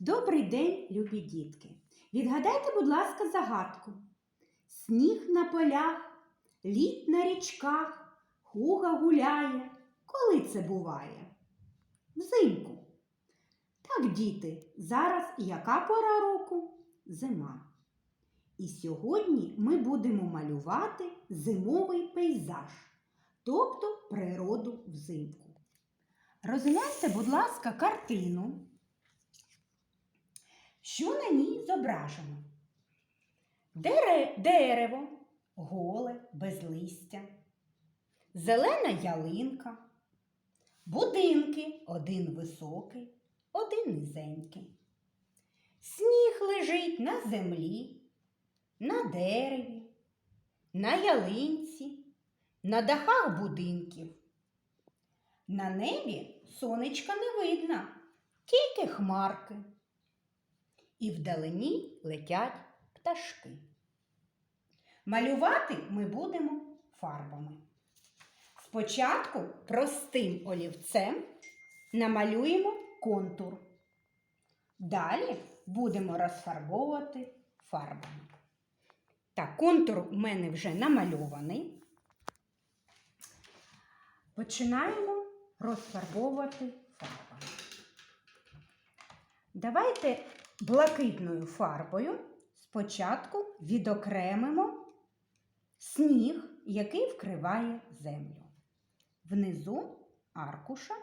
Добрий день, любі дітки! Відгадайте, будь ласка, загадку. Сніг на полях, лід на річках, хуга гуляє. Коли це буває? Взимку. Так, діти, зараз яка пора року? Зима. І сьогодні ми будемо малювати зимовий пейзаж, тобто природу взимку. Розгляньте, будь ласка, картину. Що на ній зображено? Дере- дерево, голе, без листя, зелена ялинка, будинки один високий, один низенький. Сніг лежить на землі, на дереві, на ялинці, на дахах будинків. На небі сонечка не видно, тільки хмарки. І вдалині летять пташки. Малювати ми будемо фарбами. Спочатку простим олівцем намалюємо контур. Далі будемо розфарбовувати фарбами. Так, контур у мене вже намальований. Починаємо розфарбовувати фарбами. Давайте блакитною фарбою спочатку відокремимо сніг, який вкриває землю. Внизу аркуша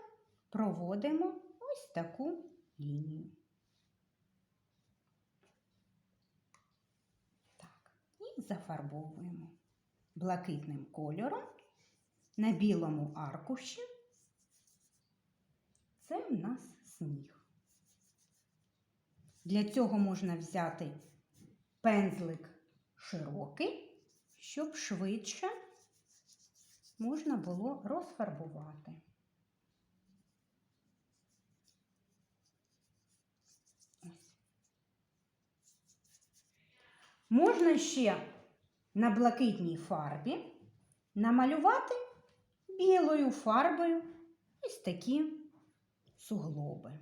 проводимо ось таку лінію. Так, і зафарбовуємо блакитним кольором на білому аркуші. Це в нас сніг. Для цього можна взяти пензлик широкий, щоб швидше можна було розфарбувати. Можна ще на блакитній фарбі намалювати білою фарбою ось такі суглоби.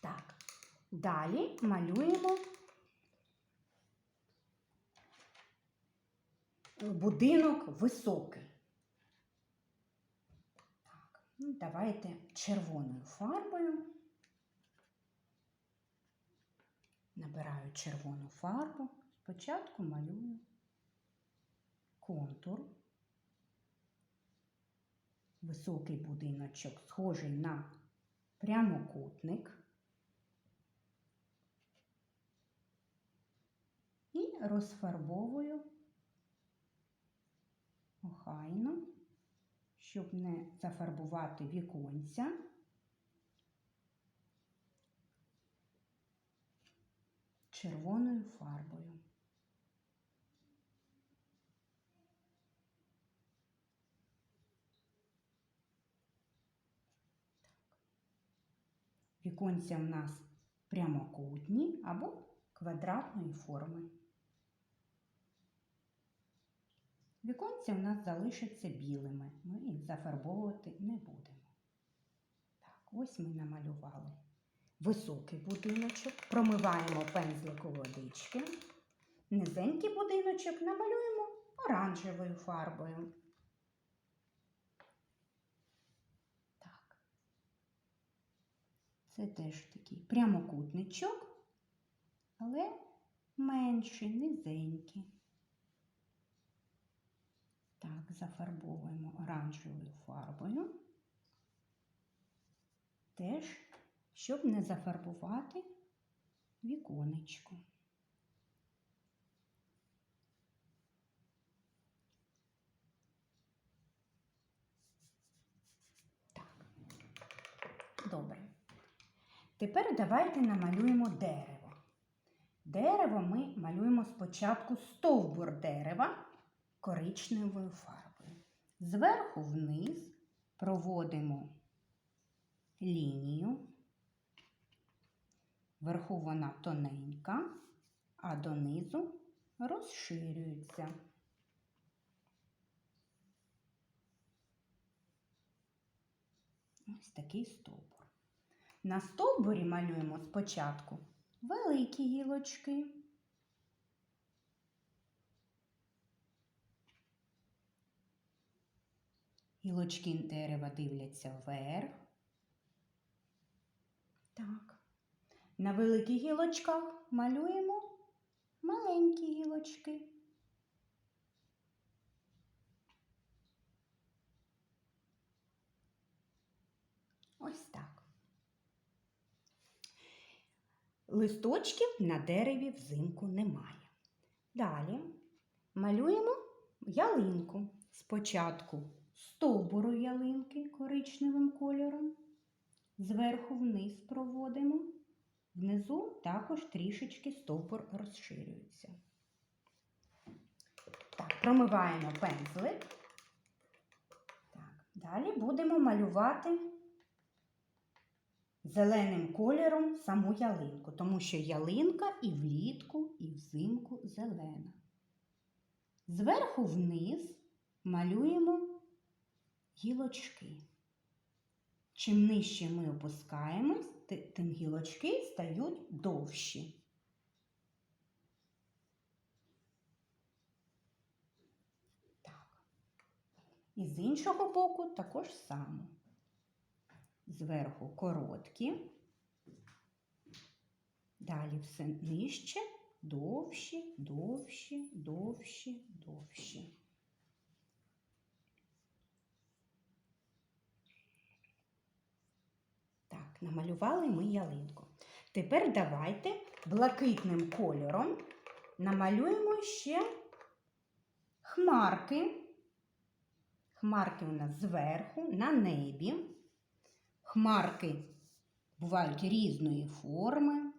Так, далі малюємо будинок високий. Так, ну, давайте червоною фарбою. Набираю червону фарбу. Спочатку малюю контур. Високий будиночок, схожий на прямокутник. І розфарбовую охайно, щоб не зафарбувати віконця. червоною фарбою. Віконця в нас прямокутні або квадратної форми. Віконця в нас залишаться білими, ми їх зафарбовувати не будемо. Так, ось ми намалювали високий будиночок, промиваємо пензлику водички. Низенький будиночок намалюємо оранжевою фарбою. Так. Це теж такий прямокутничок, але менший, низенький. Так, зафарбовуємо оранжевою фарбою. Теж щоб не зафарбувати віконечко. Так, добре. Тепер давайте намалюємо дерево. Дерево ми малюємо спочатку стовбур дерева коричневою фарбою. Зверху вниз проводимо лінію. Вверху вона тоненька, а донизу розширюються. Ось такий стовбур. На стовбурі малюємо спочатку великі гілочки. Гілочки дерева дивляться вверх. Так. На великих гілочках малюємо маленькі гілочки. Ось так. Листочків на дереві взимку немає. Далі малюємо ялинку. Спочатку стовбуру ялинки коричневим кольором, зверху вниз проводимо, внизу також трішечки стовбур розширюється. Так, промиваємо пензлик. Так, далі будемо малювати зеленим кольором саму ялинку, тому що ялинка і влітку, і взимку зелена. Зверху вниз малюємо гілочки. Чим нижче ми опускаємось, тим гілочки стають довші. Так. І з іншого боку також само. Зверху короткі, далі все нижче, довші, довші, довші, довші. Так, намалювали ми ялинку. Тепер давайте блакитним кольором намалюємо ще хмарки. Хмарки у нас зверху на небі. Хмарки бувають різної форми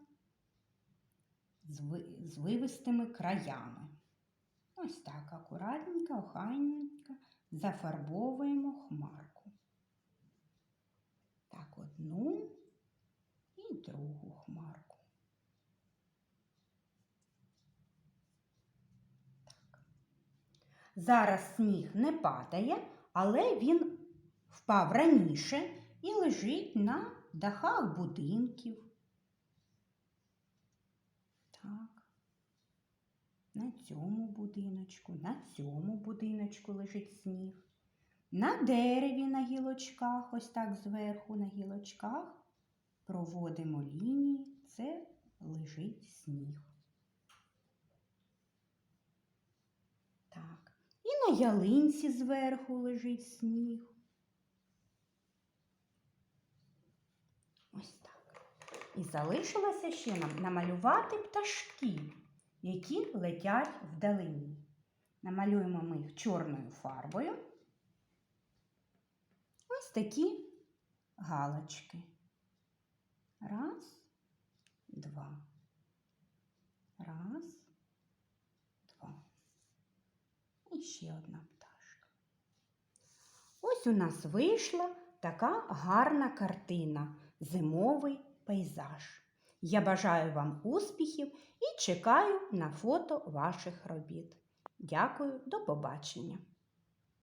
з вивистими краями. Ось так акуратненько, охайненько зафарбовуємо хмарку. Так, одну і другу хмарку. Так. Зараз сніг не падає, але він впав раніше і лежить на дахах будинків. Так. На цьому будиночку, на цьому будиночку лежить сніг. На дереві на гілочках, ось так зверху на гілочках, проводимо лінії, це лежить сніг. Так. І на ялинці зверху лежить сніг. Ось так. І залишилося ще нам намалювати пташки, які летять вдалині. Намалюємо ми їх чорною фарбою. Ось такі галочки. Раз, два. Раз, два. І ще одна пташка. Ось у нас вийшла така гарна картина зимовий пейзаж. Я бажаю вам успіхів і чекаю на фото ваших робіт. Дякую, до побачення!